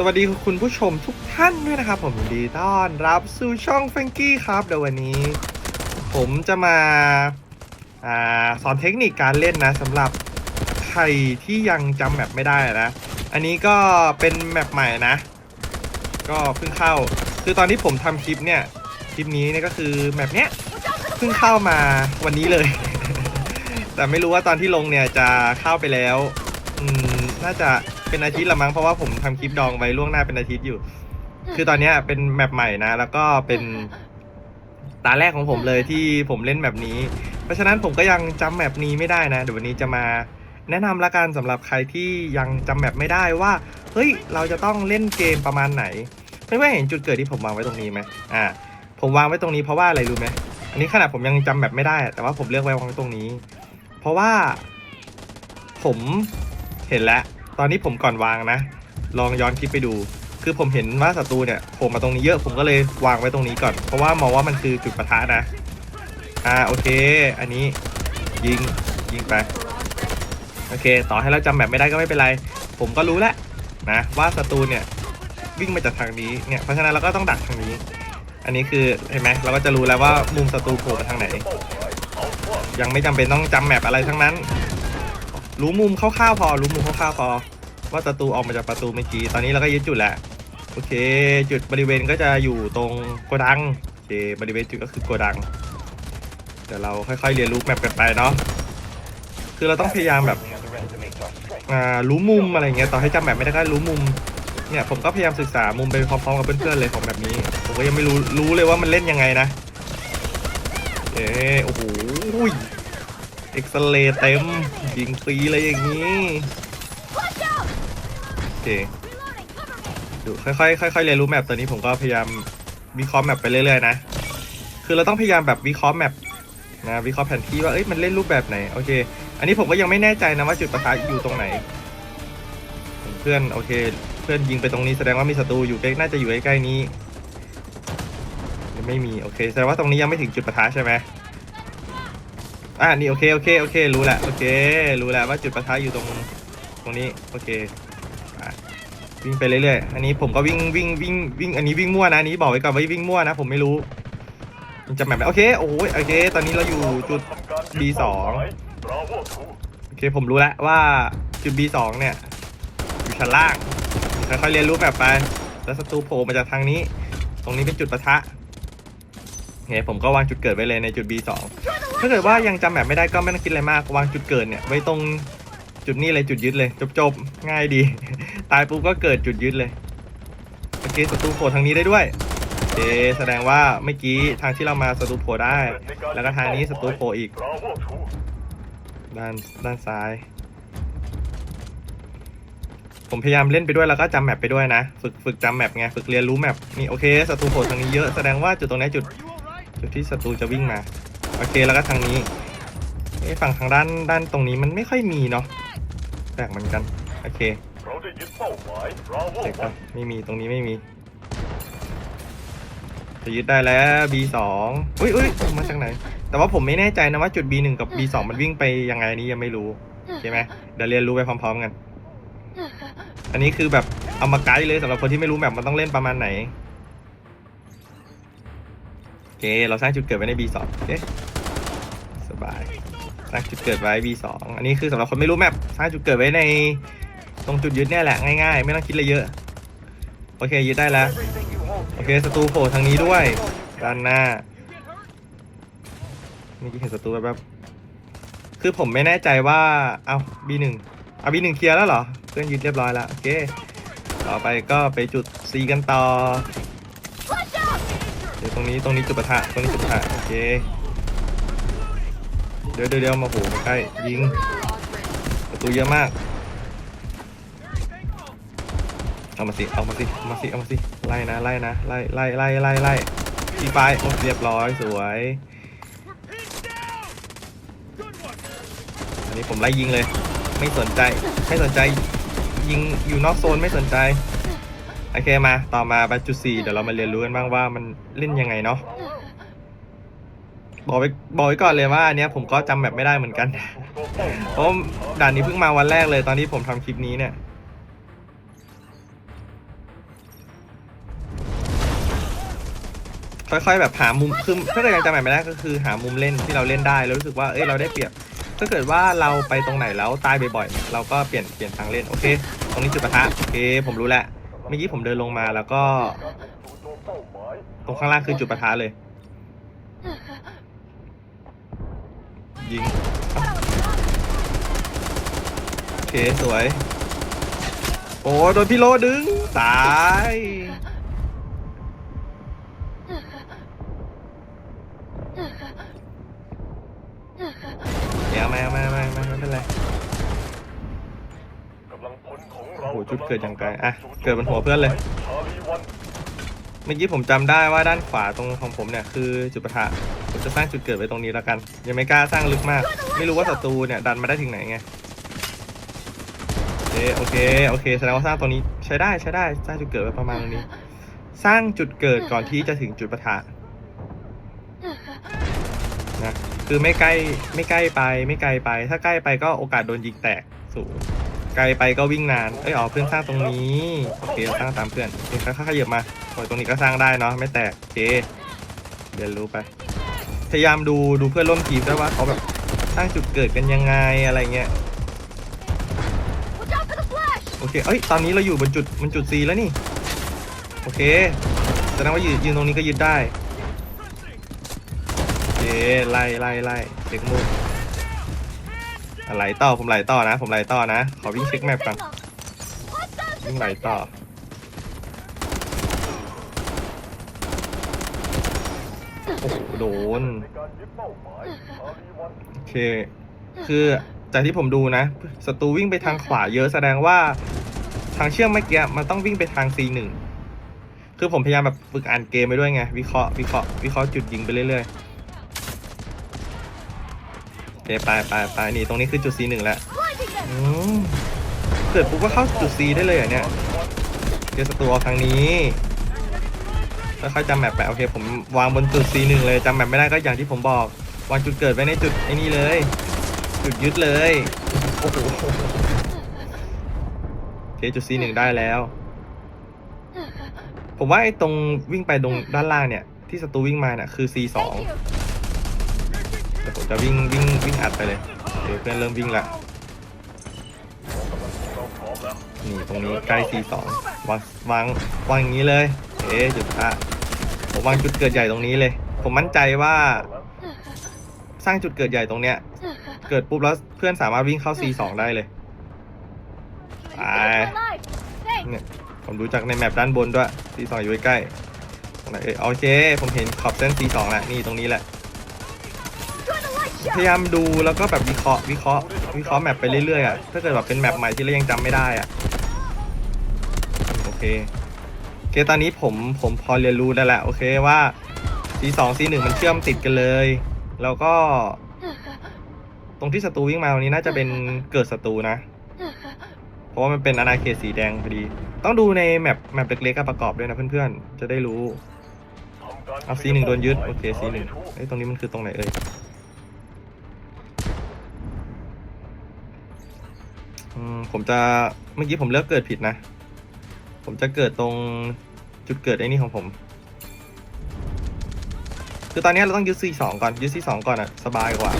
สวัสดีคุณผู้ชมทุกท่านด้วยนะครับ ผมดีต้อนรับสู่ช่องแฟงกี้ครับเดี๋ยววันนี้ ผมจะมาอาสอนเทคนิคการเล่นนะสำหรับใครที่ยังจำแมปไม่ได้นะ อันนี้ก็เป็นแมปใหม่นะ ก็เพิ่งเข้า คือตอนที่ผมทำคลิปเนี่ยคลิปนี้เนี่ยก็คือแมปเนี้ยเพิ่งเข้ามาวันนี้เลย แต่ไม่รู้ว่าตอนที่ลงเนี่ยจะเข้าไปแล้วน่าจะ เป็นอาทิตย์ละมั้งเพราะว่าผมทำคลิปดองไว้ล่วงหน้าเป็นอาทิตย์อยู่ คือตอนเนี้ยเป็นแมปใหม่นะ แล้วก็เป็นตาแรกของผมเลยที่ผมเล่นแบบนี้ เพราะฉะนั้นผมก็ยังจำแมปนี้ไม่ได้นะเดี๋ยววันนี้จะมาแนะนำละกันสำหรับใครที่ยังจำแมปไม่ได้ว่า เฮ้ย เราจะต้องเล่นเกมประมาณไหนไม่ว่าเห็นจุดเกิดที่ผมวางไว้ตรงนี้ไหมอ่า ผมวางไว้ตรงนี้เพราะว่าอะไรรู้ไหมอันนี้ขนาดผมยังจำแบบไม่ได้ แต่ว่าผมเลือกไว้วางไว้ตรงนี้ เพราะว่า ผมเห็นแล้ว ตอนนี้ผมก่อนวางนะ ลองย้อนคลิปไปดู คือผมเห็นว่าศัตรูเนี่ยโผล่มาตรงนี้เยอะผมก็เลยวางไว้ตรงนี้ก่อน เพราะว่ามองว่ามันคือจุดปะทะนะ อ่าโอเค อันนี้ยิงยิงไปโอเค ต่อให้เราจำแบบไม่ได้ก็ไม่เป็นไร ผมก็รู้แล้วนะว่าศัตรูเนี่ยวิ่งมาจากทางนี้เนี่ยเพราะฉะนั้นเราก็ต้องดักทางนี้ อันนี้คือเห็นไหมเราก็จะรู้แล้วว่ามุมศัตรูโผล่มาทางไหน ยังไม่จำเป็นต้องจำแมปอะไรทั้งนั้น รู้มุมคร่าวๆพอ รู้มุมคร่าวๆพอ ว่าศัตรูออกมาจากประตูเมื่อกี้ ตอนนี้เราก็ยึดจุดแหล้วโอเค จุดบริเวณก็จะอยู่ตรงโกดัง โอเค บริเวณจุดก็คือโกดัง เดี๋ยวเราค่อยๆเรียนรู้แมปกันไปเนาะ คือเราต้องพยายามแบบอ่ารู้มุมอะไรเงี้ย ต่อให้จำแบบไม่ได้ก็รู้มุม เนี่ยผมก็พยายามศึกษามุมไปพร้อมๆกับเพื่อนๆเลยของแบบนี้ ผมก็ยังไม่รู้รู้เลยว่ามันเล่นยังไงนะ เอ๊โอ้โห อ็กซเรย์เต็ม ยิงฟรีเลยอย่างนี้ โอเคดูค่อยๆค่อยๆเรียนรู้แมปตอนนี้ผมก็พยายามวิเคราะห์แมปไปเรื่อยๆนะ คือเราต้องพยายามแบบวิเคราะห์แมปนะวิเคราะห์แผนที่ว่าเอ้ยมันเล่นรูปแบบไหนโอเค อันนี้ผมก็ยังไม่แน่ใจนะว่าจุดประทะอยู่ตรงไหน เพื่อนโอเค เพื่อนยิงไปตรงนี้แสดงว่ามีศัตรูอยู่ใกล้น่าจะอยู่ใกล้ๆนี้ยังไม่มีโอเคแสดงว่าตรงนี้ยังไม่ถึงจุดประทะใช่ไหม อ่านี่โอเคโอเคโอเครู้แหละโอเค รู้แล้วว่าจุดประทะอยู่ตรงตรงนี้โอเควิ่งไปเรื่อยๆ อันนี้ผมก็วิ่งวิ่งวิ่งวิ่งอันนี้วิ่งมั่วนะอันนี้บอกไว้ก่อนว่าวิ่งมั่วนะ ผมไม่รู้มันจะแบบโอเคโอ้ยโอเค ตอนนี้เราอยู่จุด B2 โอเคผมรู้แล้วว่าจุด B2 เนี่ยอยู่ชั้นล่างค่อยๆเรียนรู้แบบไป แล้วศัตรูโผล่มาจากทางนี้ ตรงนี้เป็นจุดปะทะเฮ้ผมก็วางจุดเกิดไว้เลยในจุด B2 ถ้าเกิดว่ายังจำแบบไม่ได้ก็ไม่ต้องคิดอะไรมากวางจุดเกิดเนี่ยไว้ตรงจุดนี้เลยจุดยึดเลย จบๆ ง่ายดี ตายปุ๊บก็เกิดจุดยึดเลยโอเคศัตรูโผล่ทางนี้ได้ด้วยโอเคแสดงว่าเมื่อกี้ทางที่เรามาศัตรูโผล่ได้ แล้วก็ทางนี้ศัตรูโผล่อีก ด้านด้านซ้าย ผมพยายามเล่นไปด้วยแล้วก็จำแมปไปด้วยนะ ฝึกฝึกจำแมปไงฝึกเรียนรู้แมปนี่โอเคศัตรูโผล่ทางนี้เยอะแสดงว่าจุดตรงนี้จุด จุดที่ศัตรูจะวิ่งมา โอเคแล้วก็ทางนี้เอ๊ฝั่งทางด้านด้านตรงนี้มันไม่ค่อยมีเนาะแปลกเหมือนกัน โอเคเราได้ยึดเป้าหมายบราโวเช็คก่อนไม่มีตรงนี้ไม่มี จะยึดได้แล้ว B2 อุ้ยอุ้ยมาจากไหน แต่ว่าผมไม่แน่ใจนะว่าจุด B1 กับ B2 มันวิ่งไปยังไงนี้ยังไม่รู้ใช่ไหมเดี๋ยวเรียนรู้ไปพร้อม ๆ กัน อันนี้คือแบบเอามาไกด์เลยสำหรับคนที่ไม่รู้แบบมันต้องเล่นประมาณไหนโอเค เราสร้างจุดเกิดไว้ใน B2 โอเคส บายสร้างจุดเกิดไว้ B2 อันนี้คือสำหรับคนไม่รู้แมปสร้างจุดเกิดไว้ในตรงจุดยึดเนี่ยแหละง่ายๆ ไม่ต้องคิดอะไรเยอะ โอเคยึดได้แล้ว โอเคศัตรูโผล่ทางนี้ด้วย ด้านหน้าเมื่อกี้เห็นศัตรูแบบคือผมไม่แน่ใจว่าเอา B1 เอา B1 เคลียร์แล้วเหรอ เพื่อนยึดเรียบร้อยแล้ว โอเค ต่อไปก็ไปจุด C กันต่อเดี๋ยวตรงนี้ตรงนี้จุดปะทะตรงนี้จุดปะทะโอเค ดี๋ยวเดี๋ยวเดี๋ยวมาโหมาใกล้ยิงประตูเยอะมากเอามาสิเอามาสิเอามาสิเอามาสิไล่นะไล่นะไล่ไล่ไล่ไล่ไล่ทีไฟโอ้เรียบร้อยสวยอันนี้ผมไล่ยิงเลย ไม่สนใจไม่สนใจยิงอยู่นอกโซนไม่สนใจโอเคมาต่อมาไปจุดสี่เดี๋ยวเรามาเรียนรู้กันบ้างว่ามันเล่นยังไงเนาะ บอกไปบอกไว้ก่อนเลยว่าอันนี้ผมก็จำแบบไม่ได้เหมือนกัน เพราะด่านนี้เพิ่งมาวันแรกเลยตอนที่ผมทำคลิปนี้เนี่ย ค่อยๆแบบหามุมคือถ้าเกิดยังจำแบบไม่ได้ก็คือหามุมเล่นที่เราเล่นได้แล้วรู้สึกว่าเอ้ยเราได้เปรียบถ้าเกิดว่าเราไปตรงไหนแล้วตายบ่อยๆเราก็เปลี่ยนเปลี่ยนทางเล่นโอเค ตรงนี้จุดประทะโอเคผมรู้แล้วเมื่อกี้ผมเดินลงมาแล้วก็ ตรงข้างล่างคือจุดประทะเลย ยิง โอเค สวย โอ้โดนพี่โลดึง ตาย เดี๋ยวมามามามาไม่เป็นไรกำลังพลของเราโอ้โหจุดเกิดอย่างไกลอะ เกิดบนหัวเพื่อนเลยชาลีวันเมื่อกี้ผมจำได้ว่าด้านขวาตรงของผมเนี่ย คือจุดปะทะ ผมจะสร้างจุดเกิดไว้ตรงนี้แล้วกัน ยังไม่กล้าสร้างลึกมาก ไม่รู้ว่าศัตรูเนี่ยดันมาได้ถึงไหนไงโอเคโอเคโอเคแสดงว่าสร้างตรงนี้ใช้ได้ใช้ได้สร้างจุดเกิดไว้ประมาณตรงนี้ สร้างจุดเกิดก่อนที่จะถึงจุดปะทะนะคือไม่ใกล้ไม่ใกล้ไปไม่ไกลไป ถ้าใกล้ไปก็โอกาสโดนยิงแตกสูงไกลไปก็วิ่งนานเอ้ยอ๋อเพื่อนสร้างตรงนี้โอเคสร้างตามเพื่อนโอเคค่อยๆขยับมาโอ้ยตรงนี้ก็สร้างได้เนาะไม่แตกโอเคเรียนรู้ไป พยายามดูดูเพื่อนร่วมทีมด้วยว่าเขาแบบสร้างจุดเกิดกันยังไงอะไรเงี้ย Watch out for the flash! โอเคเอ้ยตอนนี้เราอยู่บนจุดบนจุด C แล้วนี่โอเคแสดงว่ายืนยืนตรงนี้ก็ยึดได้โอเคไล่ไล่ไล่เช็คมุมอะไหลต่อผมไหลต่อนะ ผมไหลต่อนะขอวิ่งเช็คแมปก่อน Hostiles วิ่งไหลต่อ โอ้โหโดน โอเค คือจากที่ผมดูนะศัตรูวิ่งไปทางขวาเยอะแสดงว่า ทางเชื่อมเมื่อกี้มันต้องวิ่งไปทาง C1 คือผมพยายามแบบฝึกอ่านเกมไปด้วยไง วิเคราะห์วิเคราะห์วิเคราะห์จุดยิงไปเรื่อยๆโอเคไปไปไปนี่ตรงนี้คือจุด C1 แล้วอืมเกิดปุ๊บก็เข้าจุด C ได้เลยเหรอเนี่ยเจอศัตรูออกทางนี้ ค่อยๆจำแมปไปโอเค ผมวางบนจุด C1 เลยจำแมปไม่ได้ก็อย่างที่ผมบอก วางจุดเกิดไว้ในจุดไอ้นี่เลย จุดยึดเลยโอ้โหโอเคจุด C1 ได้แล้ว ผมว่าไอ้ตรงวิ่งไปตรงด้านล่างเนี่ย ที่ศัตรูวิ่งมาเนี่ยคือ C2 Thank you! แต่ผมจะวิ่งวิ่งวิ่งอัดไปเลยเดี๋ยวเพื่อนเริ่มวิ่งละเราพร้อมแล้วนี่ตรงนี้ใกล้ C2 วางวางวางอย่างนี้เลย เอ๊จุดพระผมวางจุดเกิดใหญ่ตรงนี้เลย ผมมั่นใจว่า สร้างจุดเกิดใหญ่ตรงเนี้ย เกิดปุ๊บแล้วเพื่อนสามารถวิ่งเข้า C2 ได้เลย You saved my life! Thanks! เนี่ยผมดูจากในแมปด้านบนด้วย C2 อยู่ใกล้ตรงไหนเอ้ยโอเค ผมเห็นขอบเส้น C2 แล้วนี่ตรงนี้แหละพยายามดูแล้วก็แบบวิเคราะห์วิเคราะห์วิเคราะห์แมปไปเรื่อยๆอะถ้าเกิดแบบเป็นแมปใหม่ที่เรายังจำไม่ได้อะโอเค อเคตอนนี้ผมผมพอเรียนรู้ได้แล้วโอเคว่า C2 C1 มันเชื่อมติดกันเลย แล้วก็ ตรงที่ศัตรูวิ่งมาตรงนี้น่าจะเป็นเกิดศัตรูนะ เพราะว่ามันเป็นอาณาเขตสีแดงพอดี ต้องดูในแมปแมปเล็กๆประกอบด้วยนะเพื่อนๆ จะได้รู้เอา C1 โดนยึดโอเค C1 เอ้ยตรงนี้มันคือตรงไหนเอ่ยผมจะเมื่อกี้ผมเลือกเกิดผิดนะ ผมจะเกิดตรงจุดเกิดไอ้นี่ของผม คือตอนนี้เราต้องยึด C2 ก่อนยึด C2 ก่อนอะสบายกว่า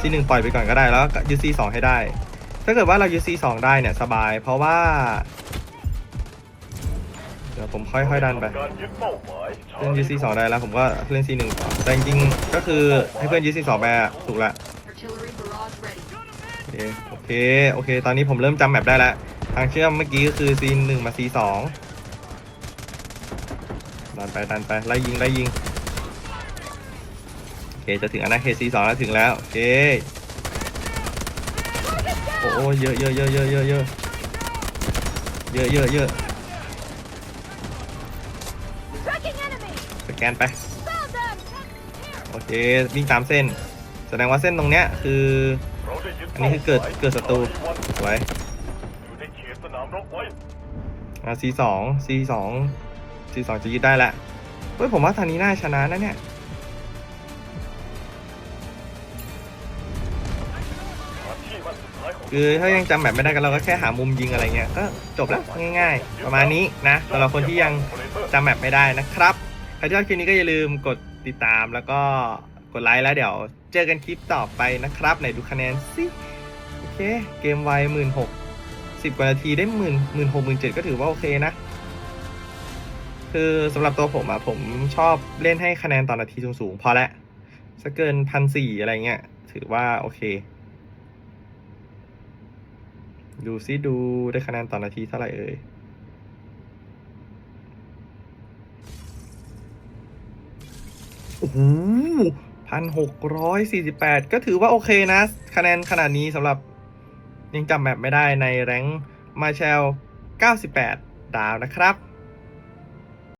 C1 ปล่อยไปก่อนก็ได้แล้วก็ยึด C2 ให้ได้ ถ้าเกิดว่าเรายึด C2 ได้เนี่ยสบาย เพราะว่า เดี๋ยวผมค่อยๆดันไปทำการยึดเป้าหมายเล่น UC 2 ได้แล้ว ผมก็เล่น C 1 ต่อแต่จริงๆก็คือให้เพื่อน UC 2 ไปอะถูกละ Artillery barrage ready. โอเค โอเค โอเค ตอนนี้ผมเริ่มจำแมปได้แล้ว ทางเชื่อมเมื่อกี้ก็คือ C 1มา C 2ดันไปดันไปไล่ยิงไล่ยิงโอเคจะถึงอนาเขต C 2แล้วถึงแล้วโอเคโอ้โหเยอะเยอะเยอะเยอะเยอะเยอะเยอะเยอะเยอะ Tracking enemy! สแกนไป Found them! โอเควิ่งตามเส้น แสดงว่าเส้นตรงเนี้ยคือเราได้ยึดอันนี้คือเกิดเกิดศัตรูสวยอยู่ อ่า C สอง C สอง C สองจะยึดได้แหละเฮ้ยผมว่าทางนี้น่าชนะนะเนี่ยสถานที่มั่นสุดท้ายของคือถ้ายังจำแบบไม่ได้ก็เราก็แค่หามุมยิงอะไรเงี้ยก็จบแล้วง่าย ๆ ประมาณนี้นะสำหรับคนที่ยังจำแบบไม่ได้นะครับใครที่ชอบคลิปนี้ก็อย่าลืมกดติดตามแล้วก็กดไลค์แล้วเดี๋ยวเจอกันคลิปต่อไปนะครับไหนดูคะแนนสิโอเคเกมไวหมื่นหก สิบกว่านาทีได้หมื่นหมื่นหกหมื่นเจ็ดก็ถือว่าโอเคนะ คือสำหรับตัวผมอะผมชอบเล่นให้คะแนนต่อนาทีสูงๆพอละสักเกินพันสี่อะไรเงี้ย ถือว่าโอเค ดูซิดูได้คะแนนต่อนาทีเท่าไหร่เอ่ยโอ้โหพันหกร้อยสี่สิบแปดก็ถือว่าโอเคนะ คะแนนขนาดนี้สำหรับ ยังจำแมปไม่ได้ในแรงมาเชล 98 ดาวนะครับ